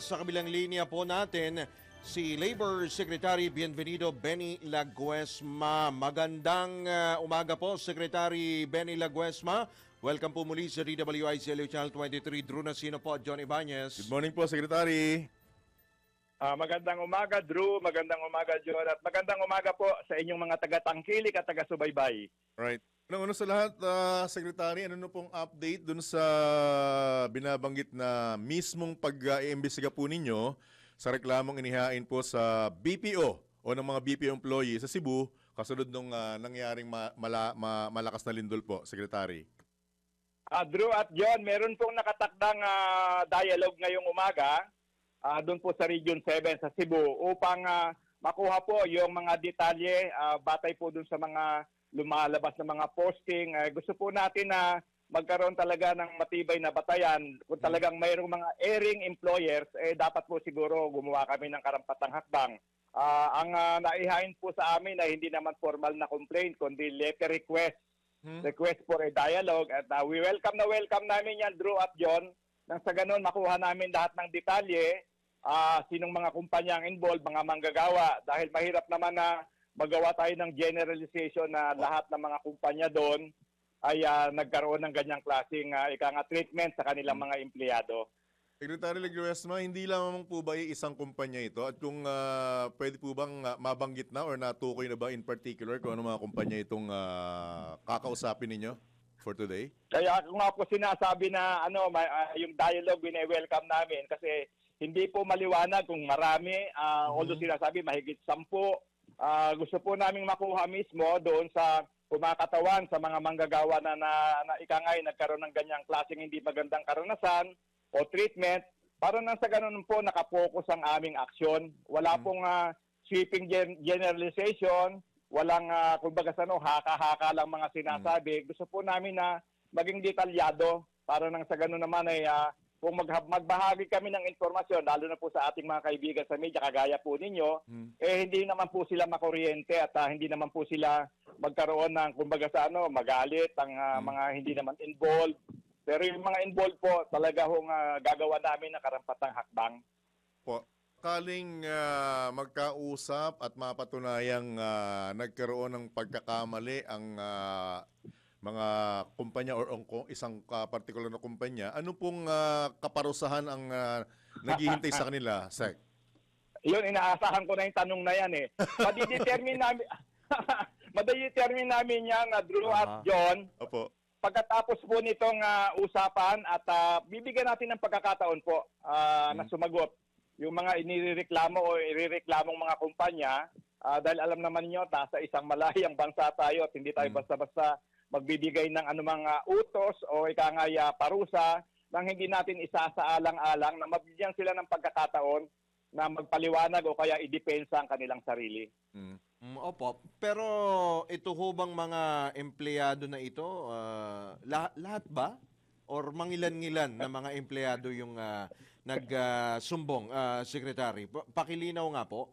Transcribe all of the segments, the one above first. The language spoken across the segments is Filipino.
Sa kabilang linya po natin, si Labor Secretary Bienvenido Benny Laguesma. Magandang uh, umaga po, Secretary Benny Laguesma. Welcome po muli sa DWIC LU Channel 23. Drew Nasino po John Ibanez. Good morning po, Secretary. Ah, magandang umaga, Drew. Magandang umaga, John. At magandang umaga po sa inyong mga taga-tangkilik at taga-subaybay. Right. Ano, ano sa lahat, ah, Secretary, ano na pong update dun sa binabanggit na mismong pag-iimbestiga po ninyo sa reklamong inihain po sa BPO o ng mga BPO employee sa Cebu kasunod nung ah, nangyaring ma- mala- ma- malakas na lindol po, Secretary. Ah, Drew at John, meron pong nakatakdang ah, dialogue ngayong umaga ah, doon po sa Region 7 sa Cebu upang ah, makuha po yung mga detalye ah, batay po doon sa mga lumalabas na mga posting. Ah, gusto po natin na magkaroon talaga ng matibay na batayan. Kung talagang mayroong mga erring employers, eh dapat po siguro gumawa kami ng karampatang hakbang. Ah, ang ah, naihain po sa amin ay hindi naman formal na complaint, kundi letter request Hmm? request for a dialogue at uh, we welcome na welcome namin yan Drew at John nang sa ganun makuha namin lahat ng detalye ah sinong mga kumpanya ang involved, mga manggagawa dahil mahirap naman na magawa tayo ng generalization na lahat ng mga kumpanya doon ay ah, nagkaroon ng ganyang klaseng uh, ika nga treatment sa kanilang mga empleyado. Secretary Leguesma, hindi lamang po ba isang kumpanya ito? At kung ah, pwede po bang ah, mabanggit na or natukoy na ba in particular kung ano mga kumpanya itong ah, kakausapin ninyo for today? Kaya kung nga po sinasabi na ano may, ah, yung dialogue wine-welcome namin kasi hindi po maliwanag kung marami ah, although sinasabi mahigit sampu Ah, gusto po naming makuha mismo doon sa kumakatawan sa mga manggagawa na, na, na ikangay nagkaroon ng ganyang klaseng hindi magandang karanasan o treatment. Para nang sa ganun po nakapokus ang aming aksyon. Wala pong ah, sweeping gen- generalization, walang uh, kumbaga sa ano, haka-haka lang mga sinasabi. Gusto po namin na maging detalyado. Para nang sa ganun naman ay ah, kung mag magbahagi kami ng informasyon, lalo na po sa ating mga kaibigan sa media, kagaya po ninyo, Hmm. eh hindi naman po sila makuryente at ah, hindi naman po sila magkaroon ng kumbaga sa ano, magalit ang ah, Mm. mga hindi naman involved. Pero yung mga involved po, talaga hong ah, gagawa namin ng karampatang hakbang. Po, kaling ah, magkausap at mapatunayang ah, nagkaroon ng pagkakamali ang ah, mga kumpanya or ang isang ah, particular na kumpanya, ano pong ah, kaparusahan ang ah, naghihintay sa kanila, Sec? Yun, inaasahan ko na yung tanong na yan eh. Madidetermine namin, madidetermine namin yan, na Drew at Aha. John, Opo. pagkatapos po nitong ah, usapan at ah, bibigyan natin ng pagkakataon po ah, na Mm. sumagot yung mga inireklamo o irireklamong mga kumpanya ah, dahil alam naman niyo nasa isang malayang bansa tayo at hindi tayo Mm. basta-basta magbibigay ng anumang ah, utos o ikangay ah, parusa nang hindi natin isasaalang-alang na mabigyan sila ng pagkakataon na magpaliwanag o kaya idepensa ang kanilang sarili. Mm. Mm, opo. Pero ito ho bang mga empleyado na ito, ah, lah- lahat ba? Or mangilan-ngilan na mga empleyado yung ah, nagsumbong, Secretary? Pa- Pakilinaw nga po.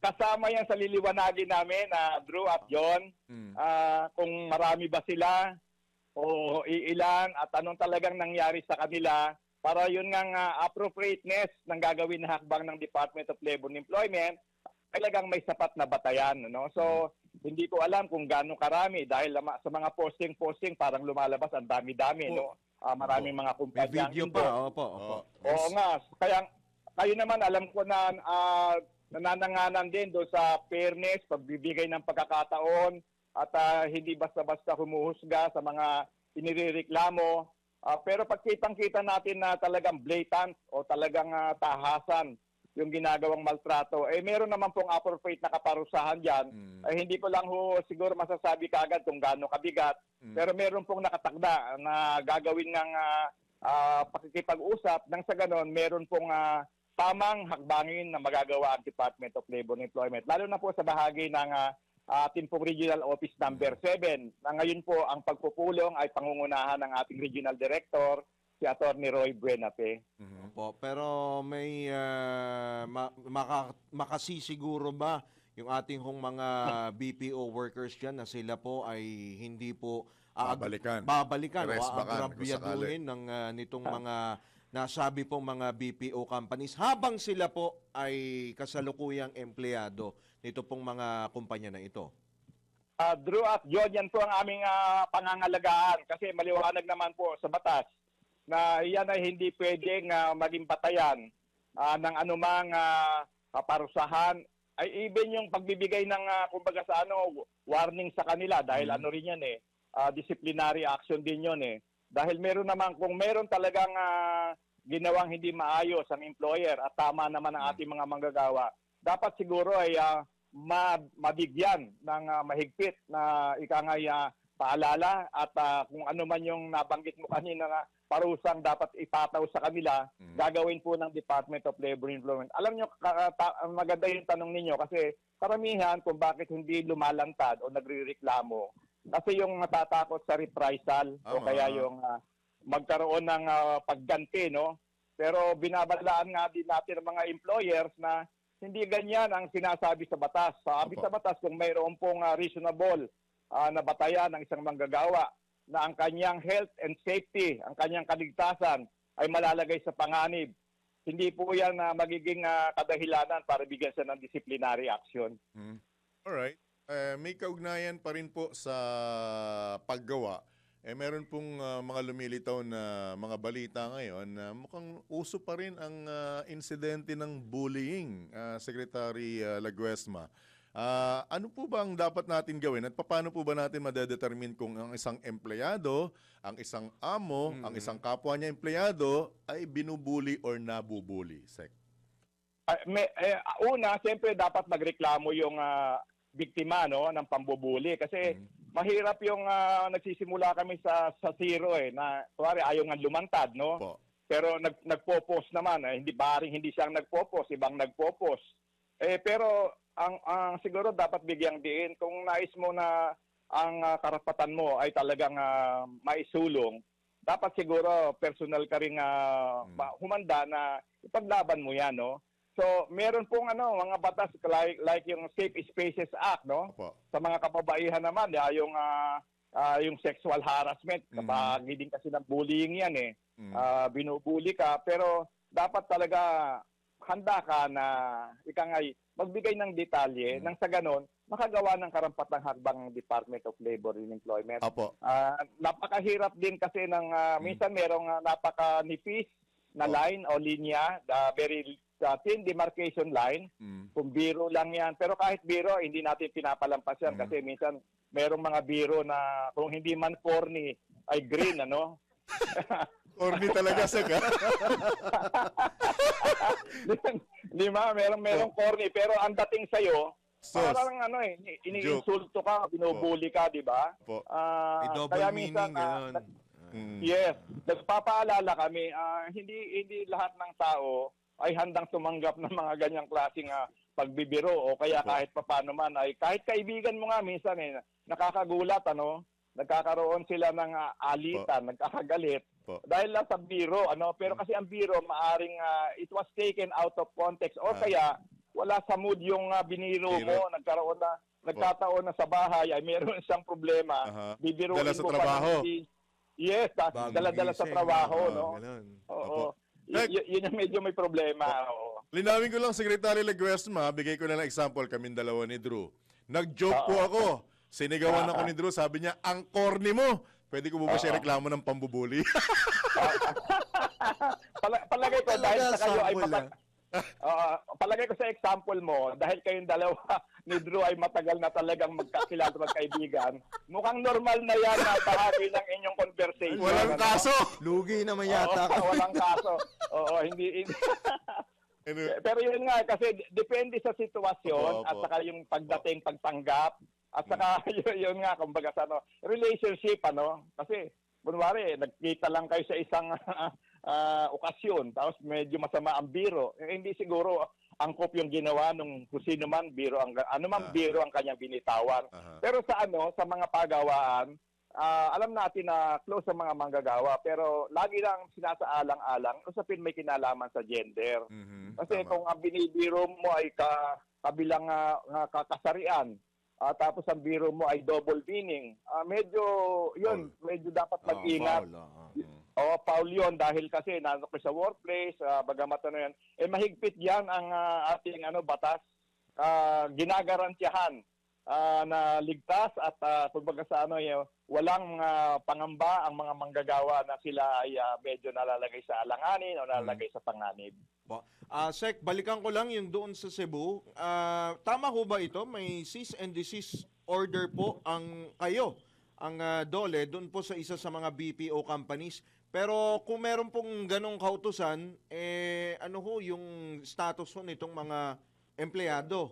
Ka- kasama yan sa liliwanagin namin na Drew at John Mm. Ah, kung marami ba sila o iilan at anong talagang nangyari sa kanila para yun nga nga appropriateness ng gagawin na hakbang ng Department of Labor and Employment talagang may sapat na batayan no so hindi ko alam kung gaano karami dahil sa mga posting-posting parang lumalabas ang dami-dami no Ah, maraming mga May kumpanya video pa. Opo, opo. Oh. Oo nga. Kaya kayo naman alam ko na ah, nanananganan din doon sa fairness, pagbibigay ng pagkakataon at ah, hindi basta-basta humuhusga sa mga inireklamo. Ah, pero pag kitang-kita natin na talagang blatant o talagang ah, tahasan yung ginagawang maltrato, eh meron naman pong appropriate na kaparusahan dyan. Mm. Eh, hindi ko lang ho siguro masasabi kagad kung gaano kabigat. Mm. Pero meron pong nakatakda na gagawin ng ah, ah, pakikipag-usap nang sa ganon meron pong ah, tamang hakbangin na magagawa ang Department of Labor and Employment. Lalo na po sa bahagi ng ah, ating pong Regional Office number 7 na ngayon po ang pagpupulong ay pangungunahan ng ating Regional Director, si Atty. Roy Buenape. Mhm. Opo, pero may ah, ma- maka- makasisiguro ba yung ating hong mga BPO workers dyan na sila po ay hindi po Babalikan. babalikan o aagrabyaduhin ng ah, nitong mga nasabi po mga BPO companies habang sila po ay kasalukuyang empleyado nito pong mga kumpanya na ito? Ah, Drew at John, yan po ang aming ah, pangangalagaan kasi maliwanag naman po sa batas na yan ay hindi pwedeng ah, maging batayan ah, ng anumang ah, kaparusahan ay even yung pagbibigay ng ah, kumbaga sa ano warning sa kanila dahil Mhm. ano rin yan eh ah, disciplinary action din yon eh dahil meron naman kung meron talagang ah, ginawang hindi maayos ang employer at tama naman ang ating mga manggagawa dapat siguro ay ma- mabigyan ng ah, mahigpit na ikangay ah, paalala at ah, kung ano man yung nabanggit mo kanina na parusang dapat ipataw sa kanila, Mm. gagawin po ng Department of Labor and Employment. Alam nyo, maganda yung tanong ninyo kasi karamihan kung bakit hindi lumalantad o nagrireklamo. Kasi yung natatakot sa reprisal o Tama. kaya yung ah, magkaroon ng ah, pagganti, no? Pero binabalaan nga din natin ng mga employers na hindi ganyan ang sinasabi sa batas. Sabi Opo. sa batas kung mayroon pong ah, reasonable ah, na batayan ng isang manggagawa na ang kanyang health and safety, ang kanyang kaligtasan ay malalagay sa panganib. Hindi po yan na magiging ah, kadahilanan para bigyan siya ng disciplinary action. Mm. Alright. Eh, may kaugnayan pa rin po sa paggawa. Eh, meron pong ah, mga lumilitaw na mga balita ngayon na mukhang uso pa rin ang ah, insidente ng bullying, ah, Secretary ah, Laguesma. Ah, ano po ba ang dapat natin gawin at paano po ba natin madedetermine kung ang isang empleyado, ang isang amo, ang isang kapwa niya empleyado ay binubuli or nabubuli, Sec? Ah, may, eh, una, siyempre dapat magreklamo yung ah, biktima no ng pambubuli kasi Mm. mahirap yung ah, nagsisimula kami sa sa zero eh na kuwari ayaw nga lumantad no Po. pero nag nagpo-post naman eh, hindi baring hindi siyang nagpo-post ibang nagpo-post eh pero ang ang siguro dapat bigyang diin kung nais mo na ang ah, karapatan mo ay talagang ah, maisulong dapat siguro personal ka ring ah, Mm. ma- humanda na ipaglaban mo yan no so meron pong ano mga batas like like yung Safe Spaces Act no Opo. sa mga kababaihan naman, ya, yung ah, ah, yung sexual harassment, Mhm. kapag din kasi ng bullying yan eh. Mm. Ah, binubuli ka, pero dapat talaga handa ka na ika nga, magbigay ng detalye Mhm. nang sa ganon, makagawa ng karampatang hakbang ng Department of Labor and Employment. Opo. Ah, napakahirap din kasi ng Mm. minsan merong ah, napakanipis na Oh. line o linya, the very ah, thin demarcation line Mm. kung biro lang yan. Pero kahit biro, hindi natin pinapalampas yan Mhm. kasi minsan merong mga biro na kung hindi man corny, ay green, ano? Corny talaga, Sec, ha? Lima, merong, merong corny. Pero ang dating sa'yo, Sos. parang ano eh, iniinsulto ka, binubuli ka, di ba? Po. Ah, May double kaya meaning, minsan, ah, nag- Mm. Yes, nagpapaalala kami, ah, hindi hindi lahat ng tao ay handang tumanggap ng mga ganyang klaseng ah, pagbibiro o kaya Opo. kahit papaano man ay kahit kaibigan mo nga minsan eh nakakagulat ano, nagkakaroon sila ng ah, alitan, nagkakagalit Po. dahil lang sa biro ano, pero kasi ang biro maaring ah, it was taken out of context o Ah. kaya wala sa mood yung ah, biniro Biro. mo, nagkaroon na nagkataon na sa bahay ay meron siyang problema Aha. bibiruin Dala sa mo trabaho. Yes, dala-dala sa trabaho, ah, no? ganun. Oo. Like- Y- yun yung medyo may problema. Oo. Linawin ko lang, Secretary Leguesma, bigay ko na lang example kaming dalawa ni Drew. Nag-joke po Oo. ako. Sinigawan Ah. ako ni Drew, sabi niya, ang corny mo. Pwede ko ba ba siya reklamo ng pambubuli? Pala- palagay ko dahil Talaga, sa kayo ay sample, matag... Oo, palagay ko sa example mo, dahil kayong dalawa ni Drew ay matagal na talagang magkakilala at magkaibigan, mukhang normal na yan na bahagi ng inyong conversation. Walang ano? kaso. Lugi naman Oo, yata ka. walang kaso. Oo, hindi... hindi. Ano, Pero yun nga, kasi depende sa sitwasyon Opo, at saka yung pagdating, pagtanggap, at saka yun, yun nga, kumbaga sa ano, relationship, ano, kasi, kunwari, nagkita lang kayo sa isang ah, okasyon, tapos medyo masama ang biro, eh, hindi siguro angkop yung ginawa nung kung sino man biro, ang, ano man Ah. biro ang kanyang binitawan. Aha. Pero sa ano, sa mga pagawaan, ah, alam natin na close sa mga manggagawa, pero lagi lang sinasaalang-alang, usapin may kinalaman sa gender. Mhm, Kasi tama. kung ang binibiro mo ay ka, kabilang nga, nga kakasarian, ah, tapos ang biro mo ay double meaning, ah, medyo, yun, medyo dapat mag-ingat. foul. Mm. O Paul yun dahil kasi nandun ko sa workplace, uh, bagamat ano yan, eh mahigpit yan ang ah, ating ano batas. Ah, ginagarantiyahan ah, na ligtas at uh, kumbaga sa ano eh, walang ah, pangamba ang mga manggagawa na sila ay ah, medyo nalalagay sa alanganin o nalalagay sa panganib. Ah, Sek, balikan ko lang yung doon sa Cebu. Ah, tama ho ba ito? May cease and desist order po ang kayo, ang ah, DOLE, doon po sa isa sa mga BPO companies. Pero kung meron pong ganong kautusan, eh, ano ho yung status ho nitong mga empleyado?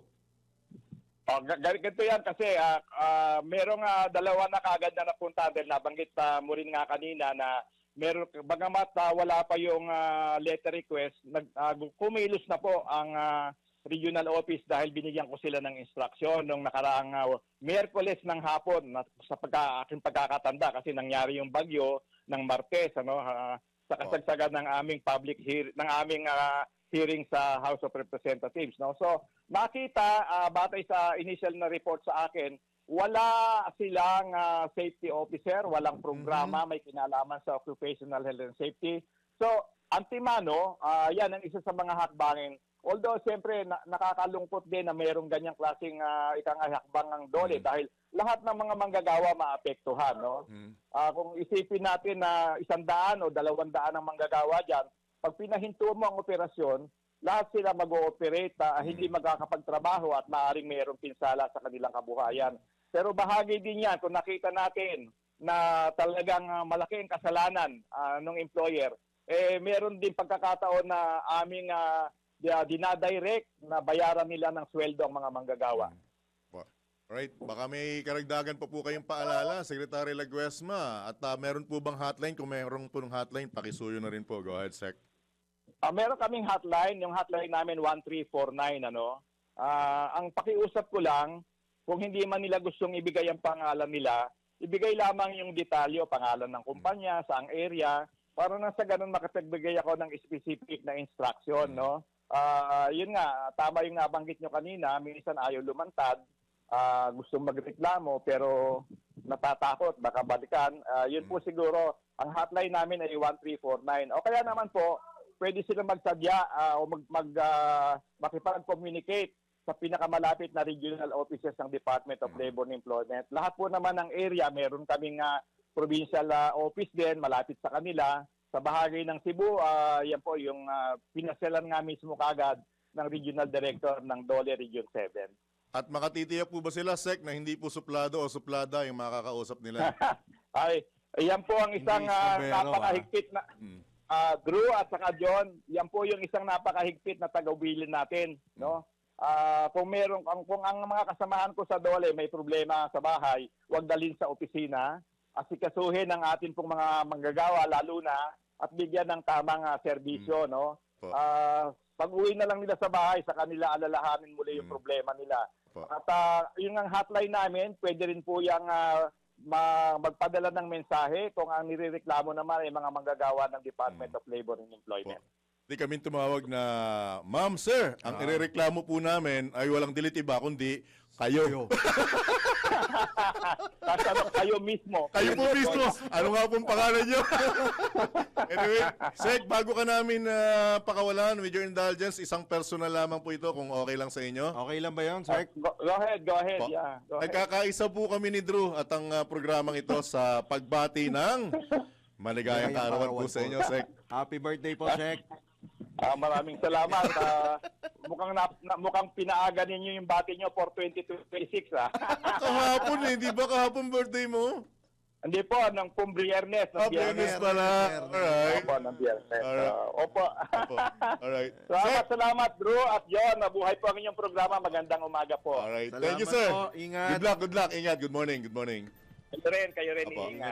Oh, ga- ga- ganito yan kasi ah, ah, merong ah, dalawa na kagad na napunta dahil nabanggit ah, mo rin nga kanina na meron bagamat ah, wala pa yung ah, letter request, nag ah, kumilos na po ang ah, regional office dahil binigyan ko sila ng instruction nung nakaraang uh, Miyerkules ng hapon na, sa pagka, aking pagkakatanda kasi nangyari yung bagyo ng Martes ano ah, sa kasagsagan ng aming public hear ng aming ah, hearing sa House of Representatives no? So nakita ah, batay sa initial na report sa akin wala silang ah, safety officer walang programa may kinalaman sa occupational health and safety. So antimano ah, yan ang isa sa mga hakbangin although siyempre na- nakakalungkot din na mayroong ganyang klaseng uh, ikang hakbang ng dole dahil lahat ng mga manggagawa maapektuhan no Mm. Ah, kung isipin natin na isang daan o dalawang daan ang manggagawa dyan, pag pinahinto mo ang operasyon, lahat sila mag-ooperate, ah, hindi magkakapagtrabaho at maaaring mayroong pinsala sa kanilang kabuhayan. Pero bahagi din yan kung nakita natin na talagang ah, malaki ang kasalanan ng employer, eh meron din pagkakataon na aming di- dinadirect na bayaran nila ng sweldo ang mga manggagawa. Right, baka may karagdagan pa po kayong paalala, Secretary Laguesma. At ah, meron po bang hotline? Kung meron po ng hotline, pakisuyo na rin po. Go ahead, Sec. Ah, meron kaming hotline, yung hotline namin 1349 ano. Ah, ang pakiusap ko lang, kung hindi man nila gustong ibigay ang pangalan nila, ibigay lamang yung detalyo, pangalan ng kumpanya, saang area, para na sa ganun makapagbigay ako ng specific na instruction, no? Ah, yun nga, tama yung nabanggit nyo kanina, minsan ayaw lumantad, ah, gustong magreklamo pero natatakot, baka balikan. Ah, yun po siguro, ang hotline namin ay 1349. O kaya naman po, pwede sila magsadya ah, o mag, mag ah, makipag-communicate sa pinakamalapit na regional offices ng Department of Labor and Employment. Lahat po naman ng area, meron kaming ah, provincial ah, office din, malapit sa kanila. Sa bahagi ng Cebu, ah, yan po yung uh, pinasyalan nga mismo kagad ng Regional Director ng Dole Region 7. At makatitiyak po ba sila, Sec, na hindi po suplado o suplada yung makakausap nila? Ay, yan po ang isang ah, snobero, napakahigpit na Mm. ah, Drew at saka John, yan po yung isang napakahigpit na tagawilin natin, no? Ah, kung meron ang kung ang mga kasamahan ko sa Dole may problema sa bahay, huwag dalhin sa opisina, asikasuhin ang atin pong mga manggagawa lalo na at bigyan ng tamang ah, serbisyo, no? Po. Ah, pag-uwi na lang nila sa bahay, sa kanila alalahanin muli yung Mm. problema nila. Po. At ah, yung ang hotline namin, pwede rin po yung ma- magpadala ng mensahe kung ang nirereklamo naman ay mga manggagawa ng Department of Labor and Employment. Di kami tumawag na, Ma'am, sir, ang Ah. irereklamo po namin ay walang dilit iba, kundi kayo. Tapos ano, kayo mismo. Kayo po mismo. Ano nga pong pangalan nyo? anyway, Sec, bago ka namin uh, pakawalan with your indulgence, isang personal lamang po ito kung okay lang sa inyo. Okay lang ba yun, Ah, Sek? Go, go ahead, go ahead. Po. Yeah, go ahead. Nagkakaisa po kami ni Drew at ang uh, programang ito sa pagbati ng maligayang kaarawan po sa inyo, Sec. Happy birthday po, Sek. Ah, maraming salamat. Ah, mukhang na, na- mukhang pinaaga ninyo yung bati nyo for 2026 ah. Kahapon eh, di ba kahapon birthday mo? Hindi po, ng pong Biyernes. ng Ah, Biyernes. pala. Alright. Opo, ng Biyernes. Alright. Ah, opo. Opo. Alright. salamat, Sec, salamat, Drew at John. Nabuhay po ang inyong programa. Magandang umaga po. Alright. Salamat Thank you, sir. po. Ingat. Good luck, good luck. Ingat. Good morning, good morning. Kayo rin, kayo rin Opo. iingat.